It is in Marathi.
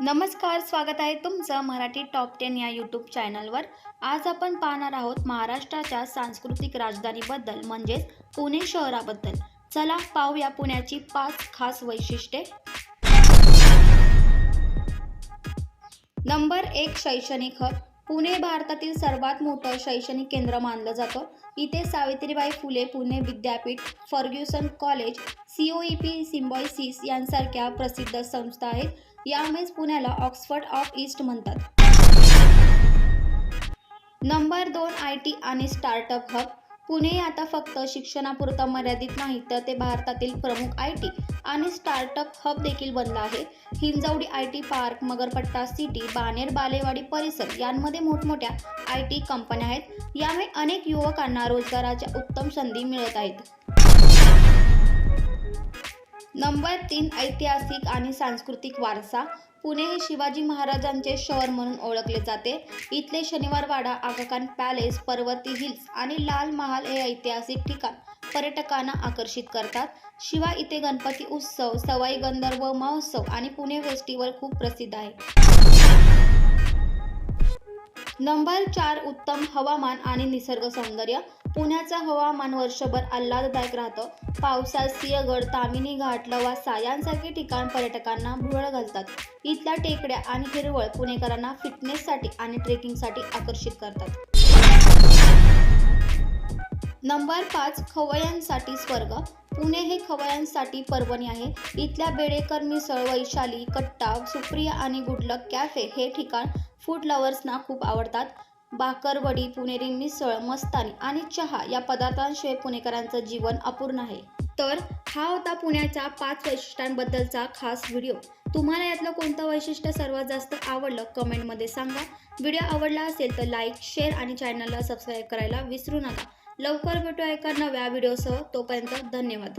नमस्कार स्वागत आहे तुमचं मराठी टॉप टेन या यूट्यूब चॅनलवर. आज आपण पाहणार आहोत महाराष्ट्राच्या सांस्कृतिक राजधानीबद्दल म्हणजेच पुणे शहराबद्दल. चला पाहूया पुण्याची पाच खास वैशिष्ट्ये. नंबर एक शैक्षणिक हब. पुणे भारतातील सर्वात मोठं शैक्षणिक केंद्र मानलं जातं. इथे Savitribai Phule Pune Vidyapeeth Fergusson college C O E P Symbiosis यांसारख्या प्रसिद्ध संस्था आहेत. यामुळेच पुण्याला ऑक्सफर्ड ऑफ ईस्ट म्हणतात. नंबर दोन आय टी आणि स्टार्टअप हब. पुणे आता फक्त शिक्षणापुरतं मर्यादित नाही तर ते भारतातील प्रमुख आय टी आणि स्टार्टअप हब देखील बनला आहे. Hinjawadi I T park Magarpatta city Baner Balewadi परिसर यांमध्ये मोठमोठ्या आय टी कंपन्या आहेत. यामुळे अनेक युवकांना रोजगाराच्या उत्तम संधी मिळत आहेत. नंबर तीन ऐतिहासिक आणि सांस्कृतिक वारसा. पुणे हे शिवाजी महाराजांचे शहर म्हणून ओळखले जाते. इथले शनिवारवाडा आगाखान पॅलेस पर्वती हिल्स आणि लाल महाल हे ऐतिहासिक ठिकाण पर्यटकांना आकर्षित करतात. शिवाय इथे गणपती उत्सव सवाई गंधर्व महोत्सव आणि पुणे फेस्टिवल खूप प्रसिद्ध आहे. नंबर चार उत्तम हवामान आणि निसर्ग सौंदर्य. पुण्याचं हवामान वर्षभर आल्हाददायक राहतं. पावसात सिंहगड तामिनी घाट लवासा यांसारखे ठिकाण पर्यटकांना भुरळ घालतात. इथल्या टेकड्या आणि हिरवळ पुणेकरांना फिटनेससाठी आणि ट्रेकिंगसाठी आकर्षित करतात. नंबर पाच खवय्यांसाठी स्वर्ग. पुणे हे खवय्यांसाठी पर्वणी आहे. इथल्या बेडेकर मिसळ वैशाली कट्टा सुप्रिया आणि गुडलक कॅफे हे ठिकाण फूड लवर्सना खूप आवडतात. बाकरवडी पुणेरी मिसळ मस्तानी आणि चहा या पदार्थांशिवाय पुणेकरांचं जीवन अपूर्ण आहे. तर हा होता पुण्याच्या पाच वैशिष्ट्यांबद्दलचा खास व्हिडिओ. तुम्हाला यातलं कोणतं वैशिष्ट्य सर्वात जास्त आवडलं कमेंटमध्ये सांगा. व्हिडिओ आवडला असेल तर लाईक शेअर आणि चॅनलला सबस्क्राईब करायला विसरू नका. लवकर भेटूया एका नव्या व्हिडिओसह. तोपर्यंत धन्यवाद.